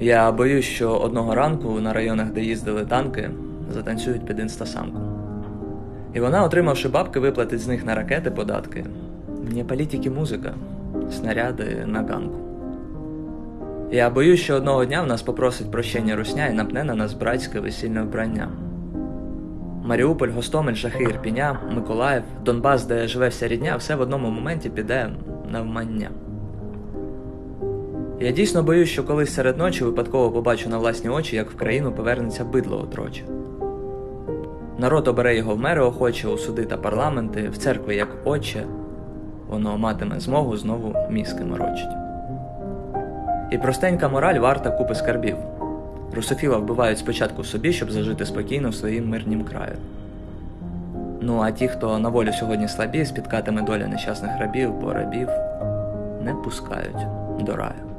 Я боюсь, що одного ранку на районах, де їздили танки, затанцюють під інстасамку. І вона, отримавши бабки, виплатить з них на ракети податки. Не політики музика, снаряди на ганку. Я боюсь, що одного дня в нас попросить прощення русня і напне на нас братське весільне вбрання. Маріуполь, Гостомель, Шахи, Ірпіня, Миколаїв, Донбас, де живе вся рідня, все в одному моменті піде навмання. Я дійсно боюсь, що колись серед ночі випадково побачу на власні очі, як в країну повернеться бидло отроче. Народ обере його в мери охоче, у суди та парламенти, в церкві як отче, воно матиме змогу знову мізки морочить. І простенька мораль варта купи скарбів. Русофіла вбивають спочатку собі, щоб зажити спокійно в своїм мирнім краю. Ну а ті, хто на волю сьогодні слабі, спіткатиме доля нещасних рабів, бо рабів не пускають до раю.